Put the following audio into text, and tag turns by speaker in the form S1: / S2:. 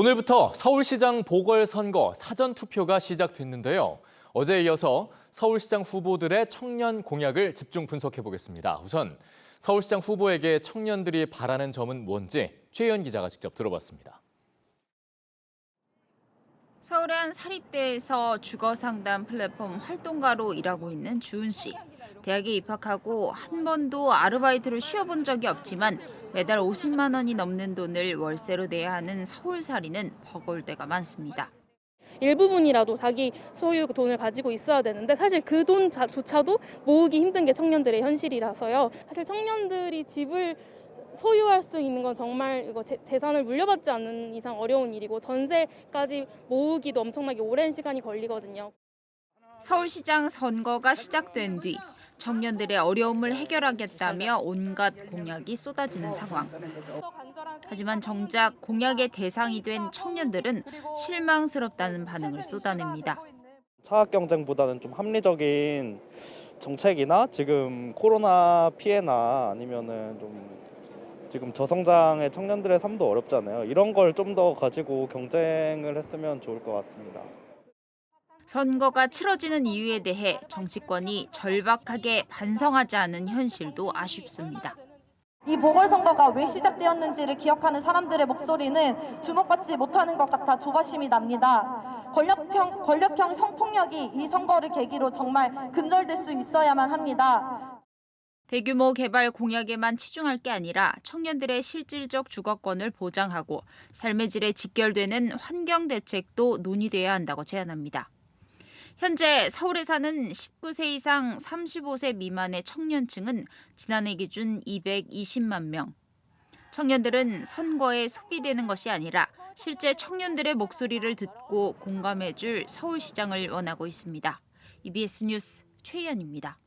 S1: 오늘부터 서울시장 보궐선거 사전투표가 시작됐는데요. 어제에 이어서 서울시장 후보들의 청년 공약을 집중 분석해 보겠습니다. 우선 서울시장 후보에게 청년들이 바라는 점은 뭔지 최현 기자가 직접 들어봤습니다.
S2: 서울의 한 사립대에서 주거 상담 플랫폼 활동가로 일하고 있는 주은 씨. 대학에 입학하고 한 번도 아르바이트를 쉬어본 적이 없지만 매달 50만 원이 넘는 돈을 월세로 내야 하는 서울살이는 버거울 때가 많습니다.
S3: 일부분이라도 자기 소유 돈을 가지고 있어야 되는데 사실 그 돈조차도 모으기 힘든 게 청년들의 현실이라서요. 사실 청년들이 집을 소유할 수 있는 건 정말 이거 재, 재산을 물려받지 않는 이상 어려운 일이고 전세까지 모으기도 엄청나게 오랜 시간이 걸리거든요.
S2: 서울시장 선거가 시작된 뒤 청년들의 어려움을 해결하겠다며 온갖 공약이 쏟아지는 상황. 하지만 정작 공약의 대상이 된 청년들은 실망스럽다는 반응을 쏟아냅니다.
S4: 차악 경쟁보다는 좀 합리적인 정책이나 지금 코로나 피해나 아니면은 좀 지금 저성장의 청년들의 삶도 어렵잖아요. 이런 걸 좀 더 가지고 경쟁을 했으면 좋을 것 같습니다.
S2: 선거가 치러지는 이유에 대해 정치권이 절박하게 반성하지 않은 현실도 아쉽습니다.
S5: 이 보궐선거가 왜 시작되었는지를 기억하는 사람들의 목소리는 주목받지 못하는 것 같아 조바심이 납니다. 권력형, 권력형 성폭력이 이 선거를 계기로 정말 근절될 수 있어야만 합니다.
S2: 대규모 개발 공약에만 치중할 게 아니라 청년들의 실질적 주거권을 보장하고 삶의 질에 직결되는 환경 대책도 논의돼야 한다고 제안합니다. 현재 서울에 사는 19세 이상 35세 미만의 청년층은 지난해 기준 220만 명. 청년들은 선거에 소비되는 것이 아니라 실제 청년들의 목소리를 듣고 공감해줄 서울시장을 원하고 있습니다. EBS 뉴스 최희연입니다.